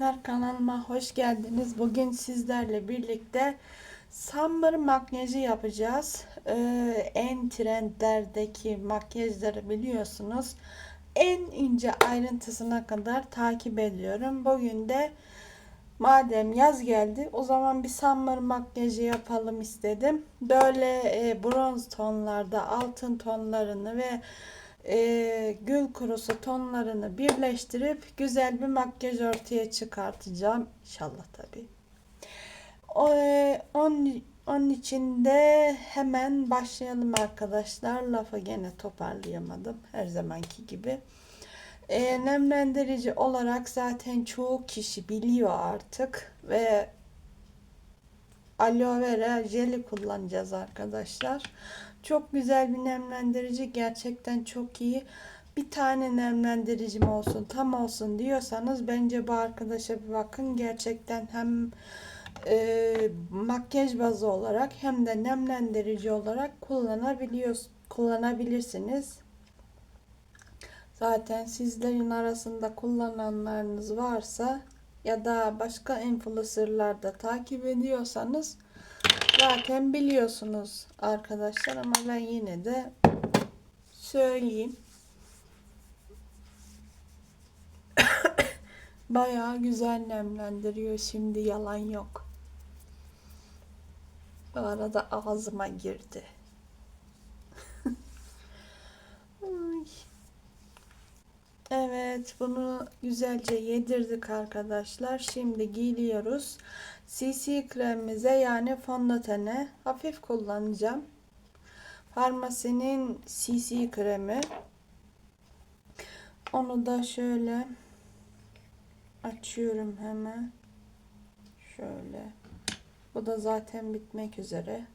arkadaşlar kanalıma hoş geldiniz. Bugün sizlerle birlikte summer makyajı yapacağız. Ee, en trendlerdeki makyajları biliyorsunuz. En ince ayrıntısına kadar takip ediyorum. Bugün de madem yaz geldi o zaman bir summer makyajı yapalım istedim. Böyle e, bronz tonlarda altın tonlarını ve e, gül kurusu tonlarını birleştirip güzel bir makyaj ortaya çıkartacağım. İnşallah tabi. E, onun, onun için de hemen başlayalım arkadaşlar. Lafı gene toparlayamadım. Her zamanki gibi. E, nemlendirici olarak zaten çoğu kişi biliyor artık. Ve aloe vera jeli kullanacağız arkadaşlar. Çok güzel bir nemlendirici. Gerçekten çok iyi. Bir tane nemlendiricim olsun, tam olsun diyorsanız bence bu arkadaşa bir bakın. Gerçekten hem e, makyaj bazı olarak hem de nemlendirici olarak kullanabiliyoruz, kullanabilirsiniz. Zaten sizlerin arasında kullananlarınız varsa ya da başka influencerlarda takip ediyorsanız zaten biliyorsunuz arkadaşlar ama ben yine de söyleyeyim. Bayağı güzel nemlendiriyor şimdi yalan yok. Bu arada ağzıma girdi. Evet bunu güzelce yedirdik arkadaşlar. Şimdi giyiliyoruz. CC kremimize yani fondötene hafif kullanacağım. Farmasinin CC kremi. Onu da şöyle açıyorum hemen. Şöyle. Bu da zaten bitmek üzere.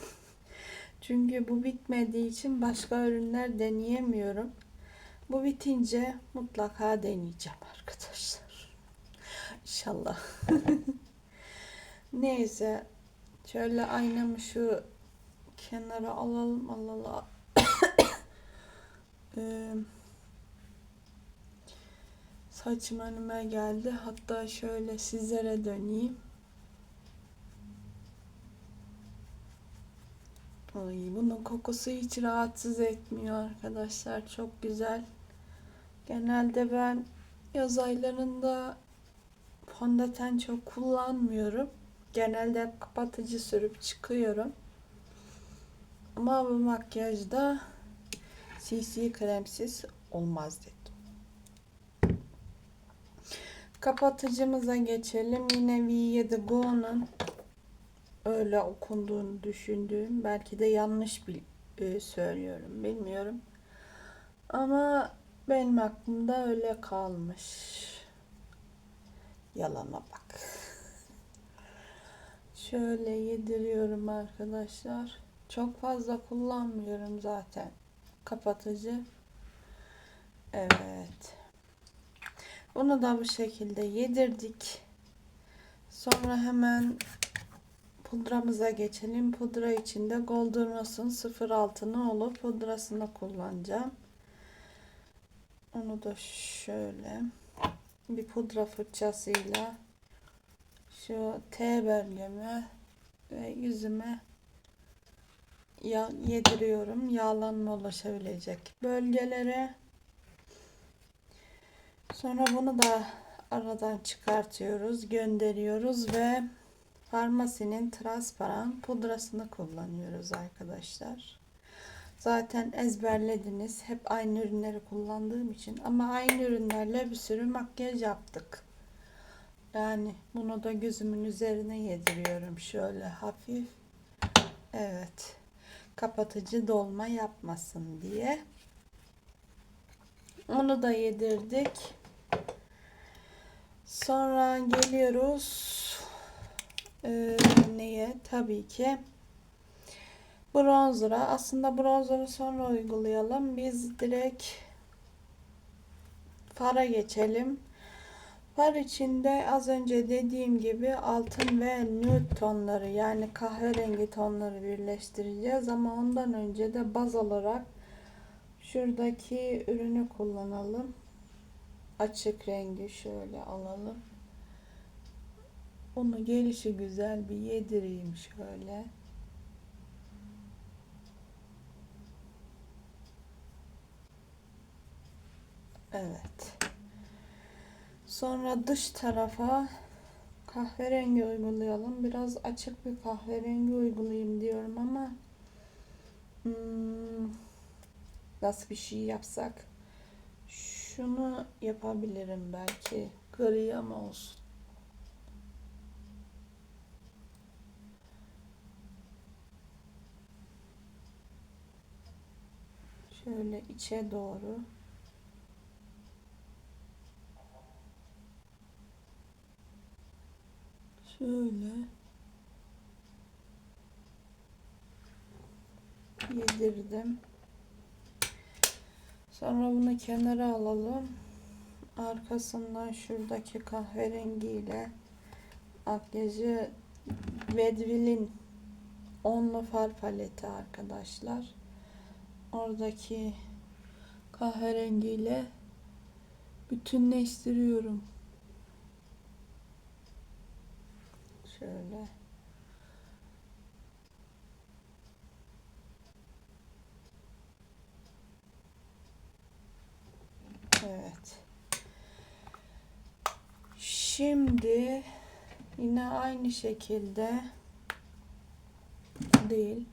Çünkü bu bitmediği için başka ürünler deneyemiyorum. Bu bitince mutlaka deneyeceğim arkadaşlar. İnşallah. Neyse. Şöyle aynamı şu kenara alalım alalım. ee, saçım önüme geldi. Hatta şöyle sizlere döneyim. Ay, bunun kokusu hiç rahatsız etmiyor arkadaşlar. Çok güzel. Genelde ben yaz aylarında fondöten çok kullanmıyorum. Genelde hep kapatıcı sürüp çıkıyorum. Ama bu makyajda CC kremsiz olmaz dedim. Kapatıcımıza geçelim. Yine V7 Go'nun öyle okunduğunu düşündüğüm belki de yanlış bir e, söylüyorum bilmiyorum. Ama benim aklımda öyle kalmış. Yalana bak. Şöyle yediriyorum arkadaşlar. Çok fazla kullanmıyorum zaten. Kapatıcı. Evet. Bunu da bu şekilde yedirdik. Sonra hemen pudramıza geçelim. Pudra içinde Golden Rose'un 06'ını olup pudrasını kullanacağım. Onu da şöyle bir pudra fırçasıyla şu T bölgeme ve yüzüme ya yediriyorum. Yağlanma ulaşabilecek bölgelere. Sonra bunu da aradan çıkartıyoruz, gönderiyoruz ve Farmasinin transparan pudrasını kullanıyoruz arkadaşlar. Zaten ezberlediniz. Hep aynı ürünleri kullandığım için. Ama aynı ürünlerle bir sürü makyaj yaptık. Yani bunu da gözümün üzerine yediriyorum. Şöyle hafif. Evet. Kapatıcı dolma yapmasın diye. Onu da yedirdik. Sonra geliyoruz ee, neye? Tabii ki bronzer'a. Aslında bronzer'ı sonra uygulayalım. Biz direkt fara geçelim. Far içinde az önce dediğim gibi altın ve nude tonları yani kahverengi tonları birleştireceğiz ama ondan önce de baz olarak şuradaki ürünü kullanalım. açık rengi şöyle alalım. Onu gelişi güzel bir yedireyim şöyle. Evet. Sonra dış tarafa kahverengi uygulayalım. Biraz açık bir kahverengi uygulayayım diyorum ama hmm, nasıl bir şey yapsak? Şunu yapabilirim belki. Gri ama olsun. Şöyle içe doğru. Şöyle yedirdim. Sonra bunu kenara alalım. Arkasından şuradaki kahverengiyle makyajı Vedvil'in onlu far paleti arkadaşlar. Oradaki kahverengiyle bütünleştiriyorum. Şöyle. Evet. Şimdi yine aynı şekilde değil.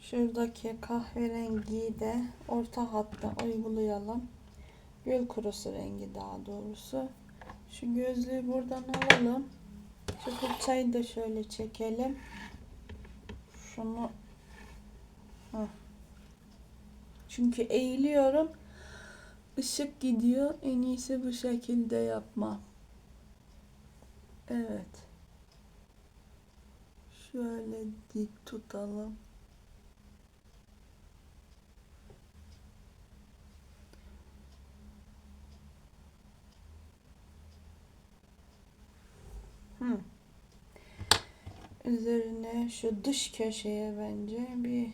Şuradaki kahverengiyi de orta hatta uygulayalım. Gül kurusu rengi daha doğrusu. Şu gözlüğü buradan alalım. Şu fırçayı da şöyle çekelim. Şunu. Çünkü eğiliyorum. Işık gidiyor. En iyisi bu şekilde yapma. Evet. Şöyle dik tutalım. Hı. Üzerine şu dış köşeye bence bir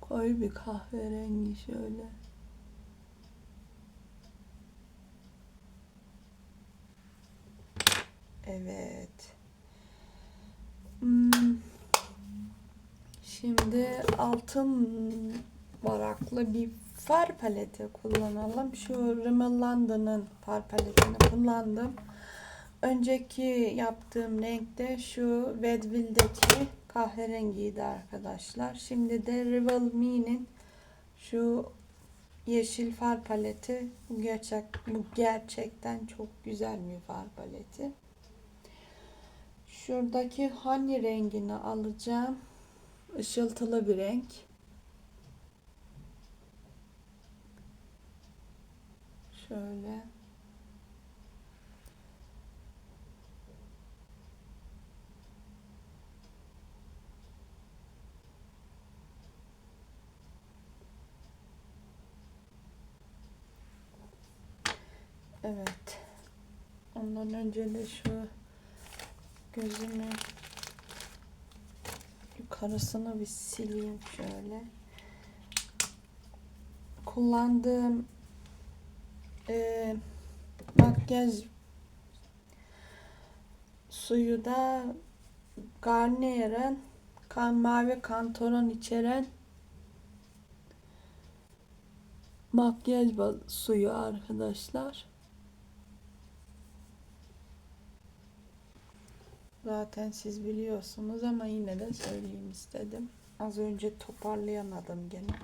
koy bir kahverengi şöyle. Evet. Hmm. Şimdi altın varaklı bir far paleti kullanalım. Şu Rimmel London'ın far paletini kullandım. Önceki yaptığım renkte şu Vedvil'deki kahverengiydi arkadaşlar. Şimdi de Rival Me'nin şu yeşil far paleti. Bu, gerçek, bu gerçekten çok güzel bir far paleti. Şuradaki honey rengini alacağım. Işıltılı bir renk. Şöyle. Evet. Ondan önce de şu gözümü yukarısını bir sileyim şöyle. Kullandığım e, makyaj suyu da Garnier'in kan mavi kantoron içeren makyaj suyu arkadaşlar. Zaten siz biliyorsunuz ama yine de söyleyeyim istedim. Az önce toparlayamadım gene.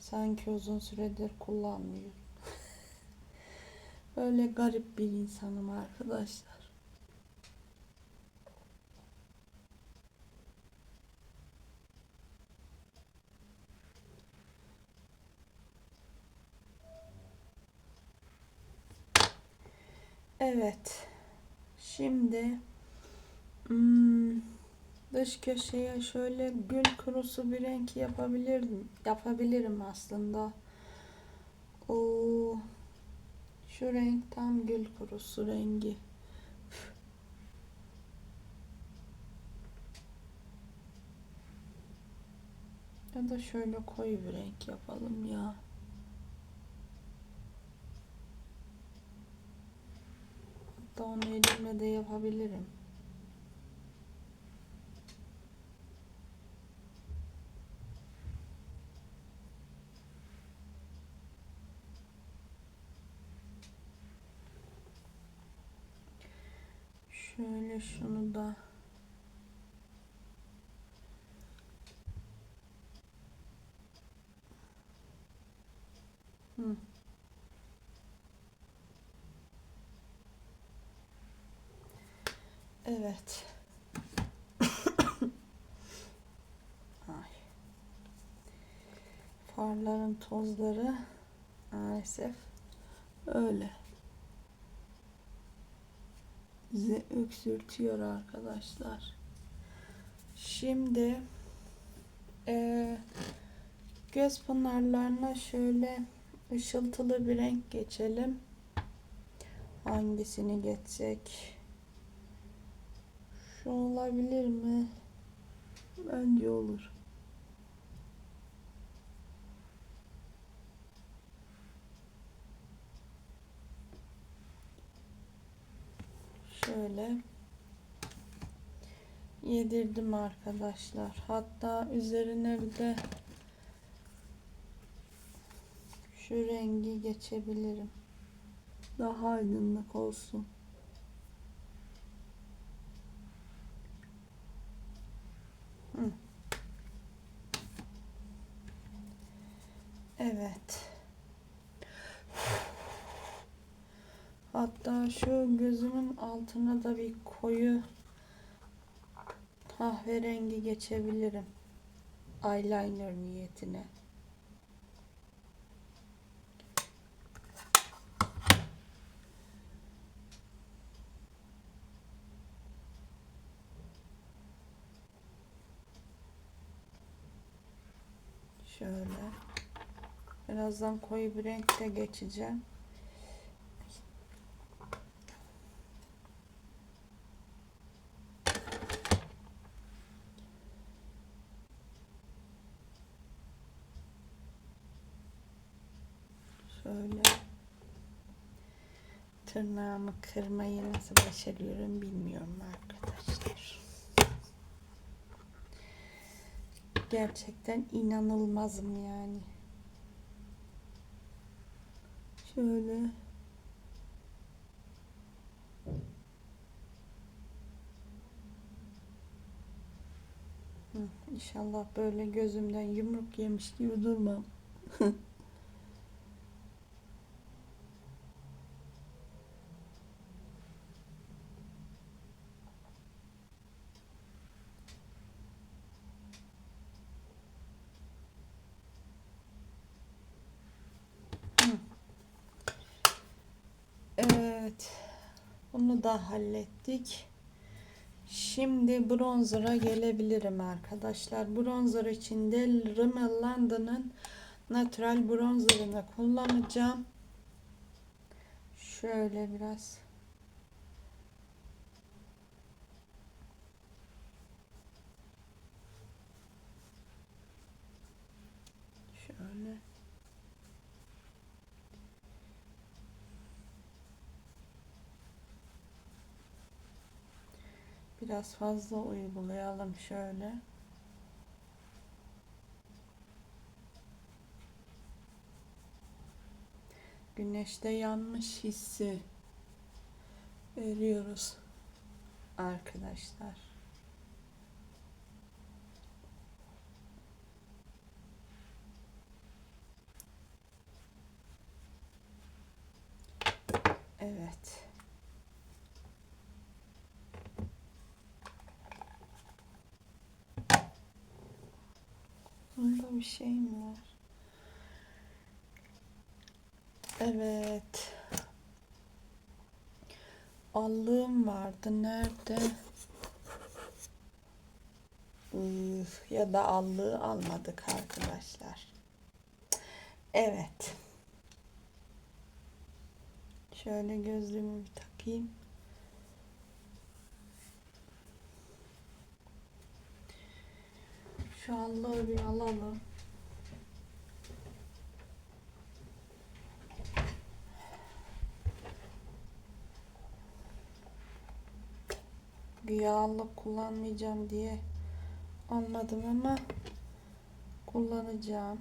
Sanki uzun süredir kullanmıyorum. Böyle garip bir insanım arkadaşlar. Evet. Şimdi Hmm, dış köşeye şöyle gül kurusu bir renk yapabilirim. Yapabilirim aslında. Oo, şu renk tam gül kurusu rengi. Ya da şöyle koyu bir renk yapalım ya. Hatta onu elimle de yapabilirim. Şöyle şunu da. Evet. Ay. Farların tozları maalesef öyle. Bizi öksürtüyor arkadaşlar. Şimdi eee göz pınarlarına şöyle ışıltılı bir renk geçelim. Hangisini geçecek? Şu olabilir mi? Bence olur. Şöyle yedirdim arkadaşlar. Hatta üzerine bir de şu rengi geçebilirim. Daha aydınlık olsun. Evet. Hatta şu gözümün altına da bir koyu kahverengi geçebilirim. Eyeliner niyetine. Şöyle. Birazdan koyu bir renkle geçeceğim. Şöyle tırnağımı kırmayı nasıl başarıyorum bilmiyorum arkadaşlar. Gerçekten inanılmazım yani. Şöyle İnşallah böyle gözümden yumruk yemiş gibi durmam. Evet. Bunu da hallettik. Şimdi bronzer'a gelebilirim arkadaşlar. Bronzer için de Rimmel London'ın Natural Bronzer'ını kullanacağım. Şöyle biraz şöyle Biraz fazla uygulayalım şöyle. Güneşte yanmış hissi veriyoruz arkadaşlar. Evet. Bunda bir şey mi var? Evet. Allığım vardı. Nerede? Üf, ya da allığı almadık arkadaşlar. Evet. Şöyle gözlüğümü bir takayım. şallı bir alalım. yağlı kullanmayacağım diye anladım ama kullanacağım.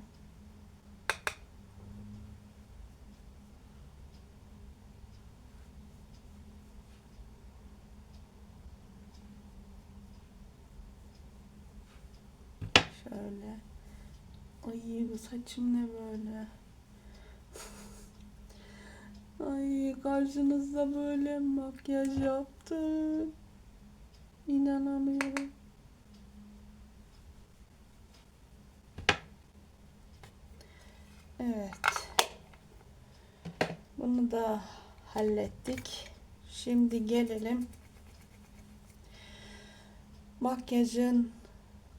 Saçım ne böyle? Ay karşınızda böyle makyaj yaptım. İnanamıyorum. Evet. Bunu da hallettik. Şimdi gelelim makyajın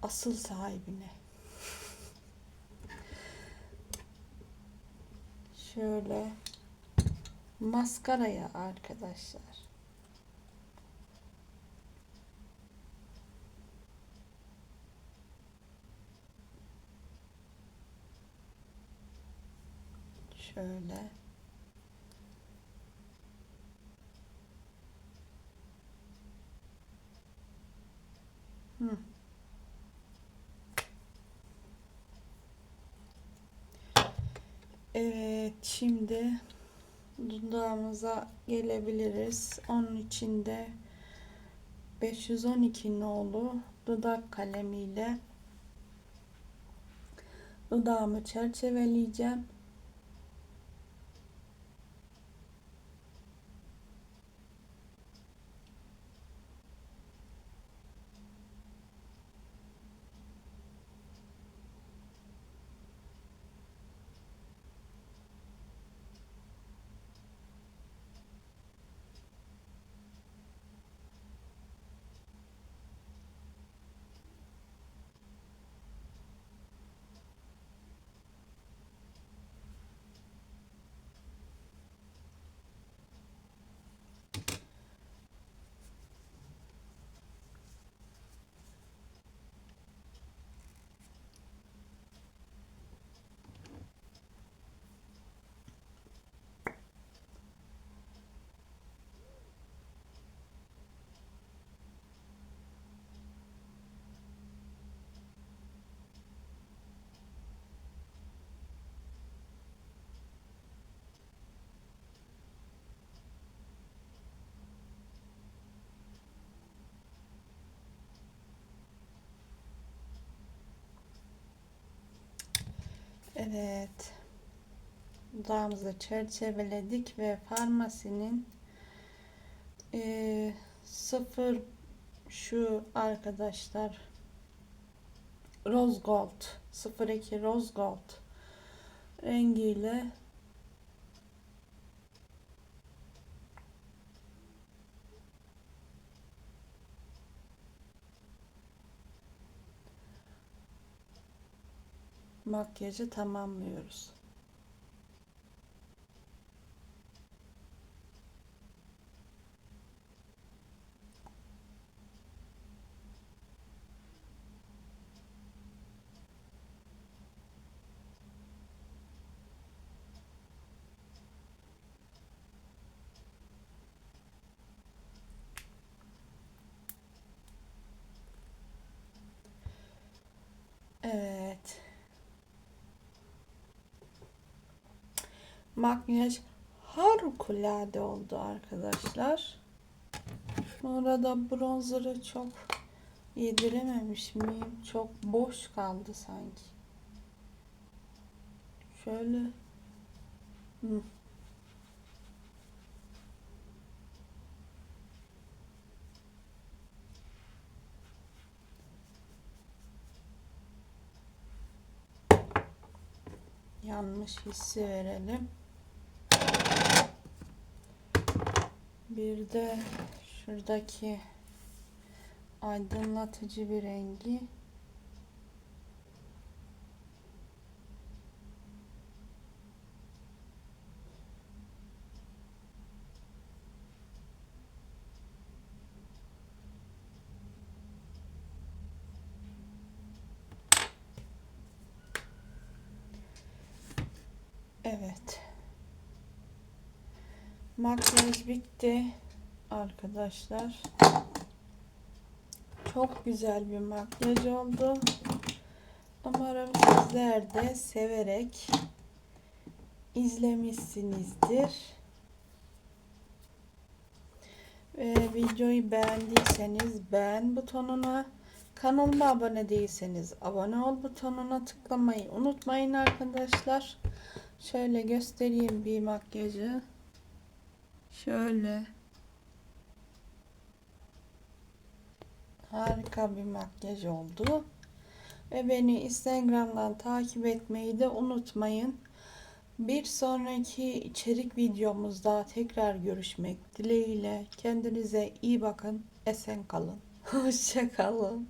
asıl sahibine. Şöyle maskaraya arkadaşlar. Şöyle. Hı. Evet, şimdi dudağımıza gelebiliriz. Onun için de 512 nolu dudak kalemiyle dudağımı çerçeveleyeceğim. Evet. Dudağımızı çerçeveledik ve farmasinin e, sıfır şu arkadaşlar Rose Gold 02 Rose Gold rengiyle makyajı tamamlıyoruz. Evet. Makyaj harikulade oldu arkadaşlar. Orada bronzer'ı çok yedirememiş miyim? Çok boş kaldı sanki. Şöyle. Hı. yanlış hissi verelim. Bir de şuradaki aydınlatıcı bir rengi Evet. Makyaj bitti arkadaşlar. Çok güzel bir makyaj oldu. Umarım sizler de severek izlemişsinizdir. Ve videoyu beğendiyseniz beğen butonuna, kanalıma abone değilseniz abone ol butonuna tıklamayı unutmayın arkadaşlar. Şöyle göstereyim bir makyajı. Şöyle. Harika bir makyaj oldu. Ve beni Instagram'dan takip etmeyi de unutmayın. Bir sonraki içerik videomuzda tekrar görüşmek dileğiyle. Kendinize iyi bakın. Esen kalın. Hoşça kalın.